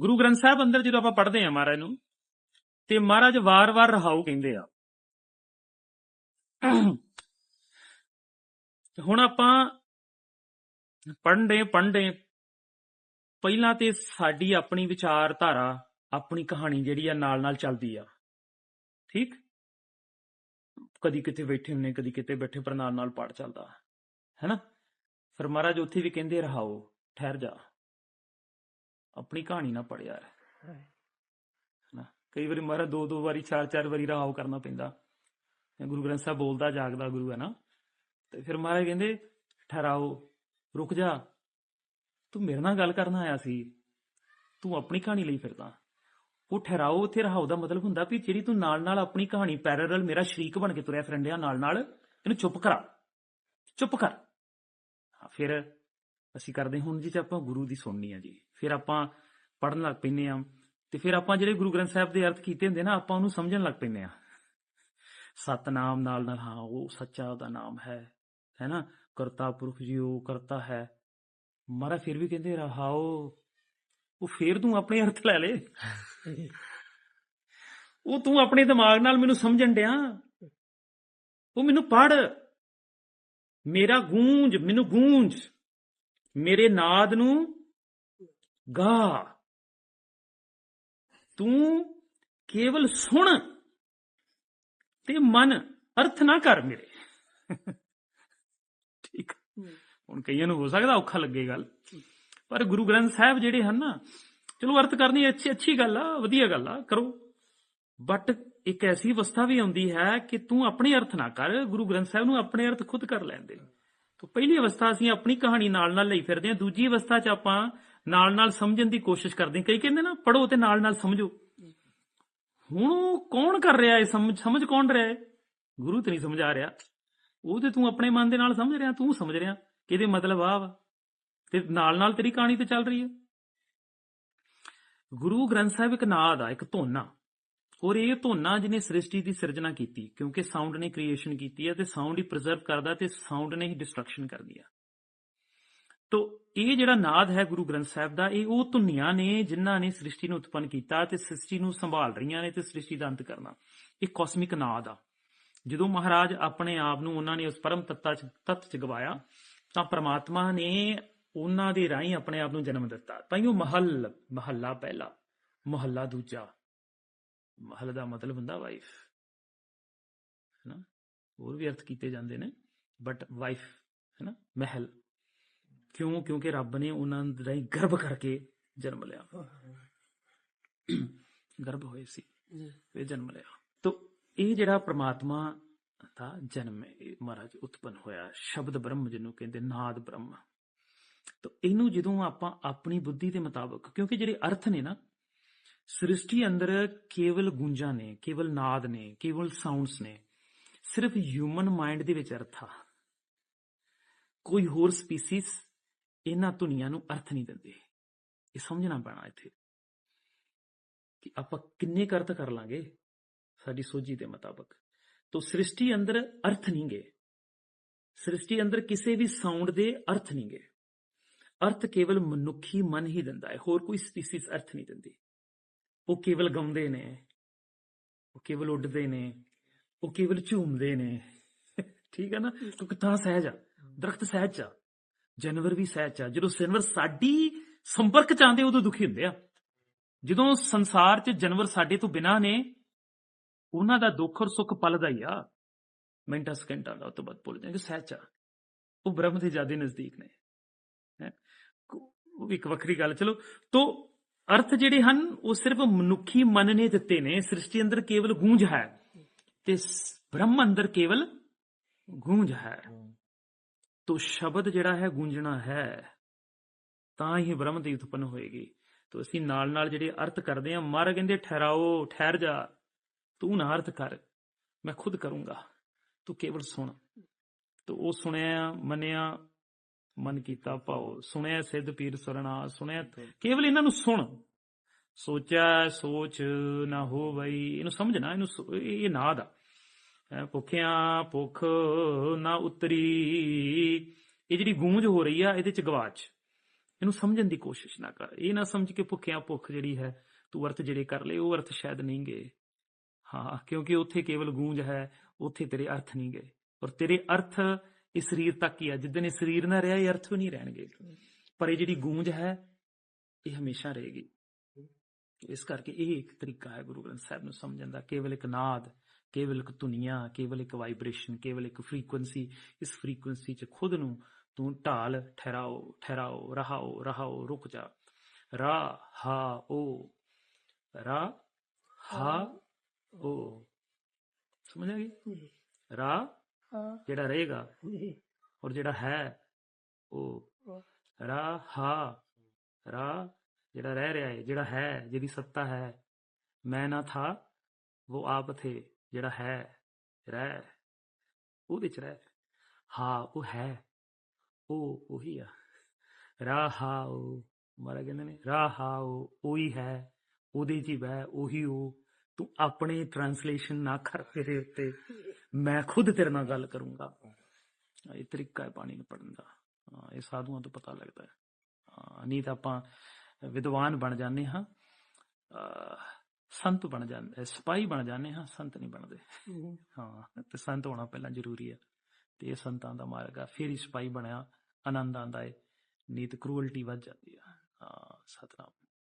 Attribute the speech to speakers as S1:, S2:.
S1: ਗੁਰੂ ਗ੍ਰੰਥ ਸਾਹਿਬ ਅੰਦਰ ਜਦੋਂ ਆਪਾਂ ਪੜ੍ਹਦੇ ਆ ਮਹਾਰਾਜ ਨੂੰ, ਤੇ ਮਹਾਰਾਜ ਵਾਰ-ਵਾਰ ਰਹਾਉ ਕਹਿੰਦੇ ਆ। ਹੁਣ ਆਪਾਂ ਪੜ੍ਹਦੇ ਪੜ੍ਹਦੇ, ਪਹਿਲਾਂ ਤੇ ਸਾਡੀ ਆਪਣੀ ਵਿਚਾਰਧਾਰਾ, ਆਪਣੀ ਕਹਾਣੀ ਜਿਹੜੀ ਆ ਨਾਲ ਨਾਲ ਚੱਲਦੀ ਆ। ਠੀਕ? ਕਦੀ ਕਿਤੇ ਬੈਠੇ ਹੁੰਨੇ ਕਦੀ ਕਿਤੇ ਬੈਠੇ ਪਰ ਨਾਲ ਨਾਲ ਪਾਠ ਚੱਲਦਾ। ਹੈਨਾ? ਫਿਰ ਮਹਾਰਾਜ ਉੱਥੇ ਵੀ ਕਹਿੰਦੇ, ਰਹਾਓ, ਠਹਿਰ ਜਾ। ਆਪਣੀ ਕਹਾਣੀ ਨਾ ਪੜ ਯਾਰ। ਹੈਨਾ? ਕਈ ਵਾਰੀ ਮਹਾਰਾਜ ਦੋ ਦੋ ਵਾਰੀ ਚਾਰ ਚਾਰ ਵਾਰੀ ਰਹਾਓ ਕਰਨਾ ਪੈਂਦਾ। ਗੁਰੂ ਗ੍ਰੰਥ ਸਾਹਿਬ ਬੋਲਦਾ ਜਾਗਦਾ ਗੁਰੂ ਹੈ ਨਾ। ਤੇ ਫਿਰ ਮਹਾਰਾਜ ਕਹਿੰਦੇ ਠਹਿਰਾਓ ਰੁਕ ਜਾ। ਤੂੰ ਮੇਰੇ ਨਾਲ ਗੱਲ ਕਰਨ ਆਇਆ ਸੀ। ਤੂੰ ਆਪਣੀ ਕਹਾਣੀ ਲਈ ਫਿਰਦਾ। ਉਹ ਠਹਿਰਾਓ ਉੱਥੇ ਰਹਾਓ ਦਾ ਮਤਲਬ ਹੁੰਦਾ ਵੀ ਜਿਹੜੀ ਤੂੰ ਨਾਲ ਨਾਲ ਆਪਣੀ ਕਹਾਣੀ ਪੈਰਲਲ ਮੇਰਾ ਸ਼ਰੀਕ ਬਣ ਕੇ ਤੁਰਿਆ ਫਿਰੰਡਿਆ ਨਾਲ ਨਾਲ ਇਹਨੂੰ ਚੁੱਪ ਕਰਾ। ਚੁੱਪ ਕਰ। ਫਿਰ ਅਸੀਂ ਕਰਦੇ ਹੁਣ ਜੀ ਤੇ ਆਪਾਂ ਗੁਰੂ ਦੀ ਸੁਣਨੀ ਆ ਜੀ। ਫਿਰ ਆਪਾਂ ਪੜਨ ਲੱਗ ਪੈਨੇ ਆ ਤੇ ਫਿਰ ਆਪਾਂ ਜਿਹੜੇ ਗੁਰੂ ਗ੍ਰੰਥ ਸਾਹਿਬ ਦੇ ਅਰਥ ਕੀਤੇ ਹੁੰਦੇ ਨਾ, ਆਪਾਂ ਉਹਨੂੰ ਸਮਝਣ ਲੱਗ ਪੈਨੇ ਆ ਸਤਨਾਮ ਨਾਲ ਨਾਲ ਹਾਂ, ਉਹ ਸੱਚਾ ਦਾ ਨਾਮ ਹੈ ਹੈ ਨਾ? ਕਰਤਾ ਪੁਰਖ ਜੀ ਉਹ ਕਰਤਾ ਹੈ। ਮਾਰਾ ਫਿਰ ਵੀ ਕਹਿੰਦੇ ਰਹਾਓ, ਉਹ ਫਿਰ ਤੂੰ ਆਪਣੇ ਅਰਥ ਲੈ ਲੈ। ਉਹ ਤੂੰ ਆਪਣੇ ਦਿਮਾਗ ਨਾਲ ਮੈਨੂੰ ਸਮਝਣ ਡਿਆ। ਉਹ ਮੈਨੂੰ ਪੜ ਮੇਰਾ ਗੂੰਜ, ਮੈਨੂੰ ਗੂੰਜ। ਮੇਰੇ ਨਾਦ ਨੂੰ ਗਾ। ਤੂੰ ਕੇਵਲ ਸੁਣ ਤੇ ਮਨ ਅਰਥ ਨਾ ਕਰ ਮੇਰੇ। ਠੀਕ ਹੁਣ ਕਈਆਂ ਨੂੰ ਹੋ ਸਕਦਾ ਔਖਾ ਲੱਗੇ ਗੱਲ। ਪਰ ਗੁਰੂ ਗ੍ਰੰਥ ਸਾਹਿਬ ਜਿਹੜੇ ਹਨ ਨਾ ਚਲੋ ਅਰਥ ਕਰਨੀ ਅੱਛੀ ਅੱਛੀ ਗੱਲ ਆ ਵਧੀਆ ਗੱਲ ਆ ਕਰੋ। ਬਟ ਇੱਕ ਐਸੀ ਅਵਸਥਾ ਵੀ ਆਉਂਦੀ ਹੈ ਕਿ ਤੂੰ ਆਪਣੇ ਅਰਥ ਨਾ ਕਰ ਗੁਰੂ ਗ੍ਰੰਥ ਸਾਹਿਬ ਨੂੰ ਆਪਣੇ ਅਰਥ ਖੁਦ ਕਰ ਲੈਂਦੇ ਤਾਂ ਪਹਿਲੀ ਅਵਸਥਾ ਅਸੀਂ ਆਪਣੀ ਕਹਾਣੀ ਨਾਲ ਨਾਲ ਲਈ ਫਿਰਦੇ ਹਾਂ ਦੂਜੀ ਅਵਸਥਾ 'ਚ ਆਪਾਂ ਨਾਲ ਨਾਲ ਸਮਝਣ ਦੀ ਕੋਸ਼ਿਸ਼ ਕਰਦੇ ਕਈ ਕਹਿੰਦੇ ਨਾ ਪੜੋ ਤੇ ਨਾਲ ਨਾਲ ਸਮਝੋ। ਹੁਣ ਉਹ ਕੌਣ ਕਰ ਰਿਹਾ ਹੈ? ਸਮਝ ਸਮਝ ਕੌਣ ਰਿਹਾ ਹੈ? ਗੁਰੂ ਤੇ ਨਹੀਂ ਸਮਝਾ ਰਿਹਾ। ਉਹ ਤੇ ਤੂੰ ਆਪਣੇ ਮਨ ਦੇ ਨਾਲ ਸਮਝ ਰਿਹਾ, ਤੂੰ ਸਮਝ ਰਿਹਾ। ਕਿਹਦੇ ਮਤਲਬ ਆ ਵਾ? ਤੇ ਨਾਲ ਨਾਲ ਤੇਰੀ ਕਹਾਣੀ ਤੇ ਚੱਲ ਰਹੀ ਹੈ। ਗੁਰੂ ਗ੍ਰੰਥ ਸਾਹਿਬ ਇੱਕ ਨਾਦ ਆ ਇੱਕ ਧੋਨਾ। ਔਰ ਇਹ ਧੋਨਾ ਜਿਹਨੇ ਸ੍ਰਿਸ਼ਟੀ ਦੀ ਸਿਰਜਣਾ ਕੀਤੀ, ਕਿਉਂਕਿ ਸਾਊਂਡ ਨੇ ਕ੍ਰੀਏਸ਼ਨ ਕੀਤੀ ਹੈ ਤੇ ਸਾਊਂਡ ਹੀ ਪ੍ਰੀਜ਼ਰਵ ਕਰਦਾ ਤੇ ਸਾਊਂਡ ਨੇ ਹੀ ਡਿਸਟਰਕਸ਼ਨ ਕਰਦੀ ਆ ਤੋ ਇਹ ਜਿਹੜਾ ਨਾਦ ਹੈ ਗੁਰੂ ਗ੍ਰੰਥ ਸਾਹਿਬ ਦਾ, ਇਹ ਉਹ ਧੁਨੀਆਂ ਨੇ ਜਿਨ੍ਹਾਂ ਨੇ ਸ੍ਰਿਸ਼ਟੀ ਨੂੰ ਉਤਪੰਨ ਕੀਤਾ ਤੇ ਸ੍ਰਿਸ਼ਟੀ ਨੂੰ ਸੰਭਾਲ ਰਹੀਆਂ ਨੇ ਤੇ ਸ੍ਰਿਸ਼ਟੀ ਦਾ ਅੰਤ ਕਰਨਾ। ਇਹ ਕੌਸਮਿਕ ਨਾਦ ਆ। ਜਦੋਂ ਮਹਾਰਾਜ ਆਪਣੇ ਆਪ ਨੂੰ ਉਹਨਾਂ ਨੇ ਉਸ ਪਰਮ ਤੱਤਾ ਚ, ਤੱਤ ਚ ਗਵਾਇਆ, ਤਾਂ ਪ੍ਰਮਾਤਮਾ ਨੇ ਉਹਨਾਂ ਦੇ ਰਾਹੀਂ ਆਪਣੇ ਆਪ ਨੂੰ ਜਨਮ ਦਿੱਤਾ। ਤਾਂ ਉਹ ਮਹੱਲ, ਮਹੱਲਾ ਪਹਿਲਾ, ਮਹੱਲਾ ਦੂਜਾ। ਮਹੱਲ ਦਾ ਮਤਲਬ ਹੁੰਦਾ ਵਾਈਫ ਹੈਨਾ? ਹੋਰ ਵੀ ਅਰਥ ਕੀਤੇ ਜਾਂਦੇ ਨੇ ਬਟ ਵਾਈਫ ਹੈਨਾ? ਮਹਿਲ। ਕਿਉਂ? ਕਿਉਂਕਿ ਰੱਬ ਨੇ ਉਹਨਾਂ ਦੇ ਰਾਹੀਂ ਗਰਭ ਕਰਕੇ ਜਨਮ ਲਿਆ। ਗਰਭ ਹੋਏ ਸੀ ਇਹ ਜਨਮ ਲਿਆ। ਤੋ ਇਹ ਜਿਹੜਾ ਪ੍ਰਮਾਤਮਾ ਦਾ ਜਨਮ ਹੈ ਇਹ ਮਹਾਰਾਜ ਉਤਪਨ ਹੋਇਆ ਸ਼ਬਦ ਬ੍ਰਹਮ ਜਿਹਨੂੰ ਕਹਿੰਦੇ ਨਾਦ ਬ੍ਰਹਮ। ਤੋ ਇਹਨੂੰ ਜਦੋਂ ਆਪਾਂ ਆਪਣੀ ਬੁੱਧੀ ਦੇ ਮੁਤਾਬਕ ਕਿਉਂਕਿ ਜਿਹੜੇ ਅਰਥ ਨੇ ਨਾ ਸ੍ਰਿਸ਼ਟੀ ਅੰਦਰ ਕੇਵਲ ਗੂੰਜਾਂ ਨੇ ਕੇਵਲ ਨਾਦ ਨੇ ਕੇਵਲ ਸਾਊਂਡਸ ਨੇ ਸਿਰਫ ਹਿਊਮਨ ਮਾਈਂਡ ਦੇ ਵਿੱਚ ਅਰਥ ਆ। ਕੋਈ ਹੋਰ ਸਪੀਸੀਜ਼ ਇਹਨਾਂ ਧੁਨੀਆਂ ਨੂੰ ਅਰਥ ਨਹੀਂ ਦਿੰਦੇ। ਇਹ ਸਮਝਣਾ ਪੈਣਾ ਇੱਥੇ ਕਿ ਆਪਾਂ ਕਿੰਨੇ ਕੁ ਅਰਥ ਕਰ ਲਾਂਗੇ ਸਾਡੀ ਸੋਝੀ ਦੇ ਮੁਤਾਬਕ। ਤੋਂ ਸ੍ਰਿਸ਼ਟੀ ਅੰਦਰ ਅਰਥ ਨਹੀਂਗੇ ਸ੍ਰਿਸ਼ਟੀ ਅੰਦਰ ਕਿਸੇ ਵੀ ਸਾਊਂਡ ਦੇ ਅਰਥ ਨਹੀਂਗੇ ਅਰਥ ਕੇਵਲ ਮਨੁੱਖੀ ਮਨ ਹੀ ਦਿੰਦਾ ਹੈ ਹੋਰ ਕੋਈ ਸਪੀਸੀਜ਼ ਅਰਥ ਨਹੀਂ ਦਿੰਦੀ। ਉਹ ਕੇਵਲ ਗਾਉਂਦੇ ਨੇ ਉਹ ਕੇਵਲ ਉੱਡਦੇ ਨੇ ਉਹ ਕੇਵਲ ਝੂਮਦੇ ਨੇ। ਠੀਕ ਹੈ ਨਾ? ਕਿਉਂਕਿ ਤਾਂ ਸਹਿਜ ਆ ਦਰਖਤ ਸਹਿਜ ਆ। ਜਾਨਵਰ ਵੀ ਸਹਿਜ ਆ। ਜਦੋਂ ਜਾਨਵਰ ਸਾਡੀ ਸੰਪਰਕ ਚ ਆਉਂਦੇ, ਉਦੋਂ ਦੁਖੀ ਹੁੰਦੇ ਆ। ਜਦੋਂ ਸੰਸਾਰ 'ਚ ਜਾਨਵਰ ਸਾਡੇ ਤੋਂ ਬਿਨਾ ਨੇ, ਉਹਨਾਂ ਦਾ ਦੁੱਖ ਔਰ ਸੁੱਖ ਪਲਦਾ ਹੀ ਆ। ਮਿੰਟਾਂ, ਸਕਿੰਟਾਂ ਦਾ ਤੋਂ ਬਾਅਦ ਭੁੱਲ ਜਾਂਗੇ ਸਹਿਜ ਆ। ਉਹ ਬ੍ਰਹਮ ਦੇ ਜ਼ਿਆਦਾ ਨਜ਼ਦੀਕ ਨੇ। ਹੈ? ਉਹ ਇੱਕ ਵੱਖਰੀ ਗੱਲ, ਚਲੋ। ਤੋਂ, ਅਰਥ ਜਿਹੜੇ ਹਨ, ਉਹ ਸਿਰਫ ਮਨੁੱਖੀ ਮਨ ਨੇ ਦਿੱਤੇ ਨੇ। ਸ੍ਰਿਸ਼ਟੀ ਅੰਦਰ ਕੇਵਲ ਗੂੰਜ ਹੈ ਤੇ ਬ੍ਰਹਮ ਅੰਦਰ ਕੇਵਲ ਗੂੰਜ ਹੈ। ਤੋ ਸ਼ਬਦ ਜਿਹੜਾ ਹੈ ਗੂੰਜਣਾ ਹੈ ਤਾਂ ਹੀ ਬ੍ਰਹਮ ਦੀ ਉਤਪਨ ਹੋਏਗੀ। ਤੋ ਅਸੀਂ ਨਾਲ ਨਾਲ ਜਿਹੜੇ ਅਰਥ ਕਰਦੇ ਹਾਂ ਮਹਾਰਾਜ ਕਹਿੰਦੇ ਠਹਿਰਾਓ ਠਹਿਰ ਜਾ ਤੂੰ ਨਾ ਅਰਥ ਕਰ ਮੈਂ ਖੁਦ ਕਰੂੰਗਾ ਤੂੰ ਕੇਵਲ ਸੁਣ। ਤੋ ਉਹ ਸੁਣਿਆ ਮੰਨਿਆ ਮਨ ਕੀਤਾ ਭਾਉ। ਸੁਣਿਆ ਸਿੱਧ ਪੀਰ ਸਰਣਾ ਸੁਣਿਆ ਕੇਵਲ ਇਹਨਾਂ ਨੂੰ ਸੁਣ। ਸੋਚਿਆ ਸੋਚ ਨਾ ਹੋ ਬਈ ਇਹਨੂੰ ਸਮਝਣਾ ਇਹਨੂੰ ਇਹ ਨਾਦ ਆ। ਭੁੱਖਿਆਂ ਭੁੱਖ ਨਾ ਉਤਰੀ। ਇਹ ਜਿਹੜੀ ਗੂੰਜ ਹੋ ਰਹੀ ਆ, ਇਹਦੇ ਚ ਗਵਾਚ। ਇਹਨੂੰ ਸਮਝਣ ਦੀ ਕੋਸ਼ਿਸ਼ ਨਾ ਕਰ। ਇਹ ਨਾ ਸਮਝ ਕੇ ਭੁੱਖਿਆਂ ਭੁੱਖ ਜਿਹੜੀ ਹੈ, ਤੂੰ ਅਰਥ ਜਿਹੜੇ ਕਰ ਲਏ, ਉਹ ਅਰਥ ਸ਼ਾਇਦ ਨਹੀਂ ਗਏ। ਹਾਂ, ਕਿਉਂਕਿ ਉੱਥੇ ਕੇਵਲ ਗੂੰਜ ਹੈ, ਉੱਥੇ ਤੇਰੇ ਅਰਥ ਨਹੀਂ ਗਏ। ਔਰ ਤੇਰੇ ਅਰਥ ਇਸ ਸਰੀਰ ਤੱਕ ਹੀ ਆ। ਜਿੱਦਨ ਇਹ ਸਰੀਰ ਨਾ ਰਿਹਾ, ਇਹ ਅਰਥ ਵੀ ਨਹੀਂ ਰਹਿਣਗੇ। ਪਰ ਇਹ ਜਿਹੜੀ ਗੂੰਜ ਹੈ, ਇਹ ਹਮੇਸ਼ਾ ਰਹੇਗੀ। ਇਸ ਕਰਕੇ ਇਹ ਇੱਕ ਤਰੀਕਾ ਹੈ ਗੁਰੂ ਗ੍ਰੰਥ ਸਾਹਿਬ ਨੂੰ ਸਮਝਣ ਦਾ। ਕੇਵਲ ਇੱਕ ਨਾਦ ਕੇਵਲ ਇੱਕ ਧੁਨੀਆਂ ਕੇਵਲ ਇੱਕ ਵਾਈਬ੍ਰੇਸ਼ਨ ਕੇਵਲ ਇੱਕ ਫ੍ਰੀਕੁਐਂਸੀ ਇਸ ਫ੍ਰੀਕੁਐਂਸੀ 'ਚ ਖੁਦ ਨੂੰ ਤੂੰ ਢਾਲ ਠਹਿਰਾਓ ਠਹਿਰਾਓ ਰਹਾਓ ਰਹਾਓ ਰੁਕ ਜਾ। ਰਾ ਹਾ ਓ। ਰਾ ਹਾ ਓ। ਸਮਝ ਆ ਗਈ? ਰਾ
S2: ਹਾਂ।
S1: ਜਿਹੜਾ ਰਹੇਗਾ ਔਰ ਜਿਹੜਾ ਹੈ ਉਹ ਰਾ ਹਾ ਰਾ ਜਿਹੜਾ ਰਹਿ ਰਿਹਾ ਹੈ ਜਿਹੜਾ ਹੈ ਜਿਹਦੀ ਸੱਤਾ ਹੈ ਮੈਂ ਨਾ ਥਾ ਉਹ ਆਪ ਥੇ। ਜਿਹੜਾ ਹੈ ਰਹਿ ਉਹਦੇ ਚ ਰਹਿ। ਹਾਂ ਉਹ ਹੈ ਉਹ ਉਹੀ ਆ। ਰਾ ਹਾ ਉਹ ਮਾਰਾ ਕਹਿੰਦੇ ਨੇ ਰਾ ਹਾ ਉਹ ਉਹੀ ਹੈ ਉਹਦੇ ਚ ਹੀ ਬਹਿ ਉਹੀ ਉਹ ਤੂੰ ਆਪਣੇ ਟ੍ਰਾਂਸਲੇਸ਼ਨ ਨਾ ਕਰ ਤੇਰੇ ਉੱਤੇ। ਮੈਂ ਖੁਦ ਤੇਰੇ ਨਾਲ ਗੱਲ ਕਰੂੰਗਾ। ਇਹ ਤਰੀਕਾ ਹੈ ਪਾਣੀ ਨੂੰ ਪੜਨ ਦਾ। ਇਹ ਸਾਧੂਆਂ ਤੋਂ ਪਤਾ ਲੱਗਦਾ ਹੈ। ਹਾਂ, ਨਹੀਂ ਤਾਂ ਆਪਾਂ ਵਿਦਵਾਨ ਬਣ ਜਾਂਦੇ ਹਾਂ। ਸੰਤ ਬਣ ਜਾਂਦੇ ਸਿਪਾਹੀ ਬਣ ਜਾਂਦੇ ਹਾਂ ਸੰਤ ਨਹੀਂ ਬਣਦੇ। ਹਾਂ। ਤੇ ਸੰਤ ਹੋਣਾ ਪਹਿਲਾਂ ਜ਼ਰੂਰੀ ਹੈ। ਤੇ ਇਹ ਸੰਤਾਂ ਦਾ ਮਾਰਗ ਆ। ਫਿਰ ਹੀ ਸਿਪਾਹੀ ਬਣਿਆ ਆਨੰਦ ਆਂਦਾ ਹੈ ਨੀਤ ਕਰੂਅਲਟੀ ਵੱਧ ਜਾਂਦੀ ਆ। ਹਾਂ ਸਤਨਾਮ।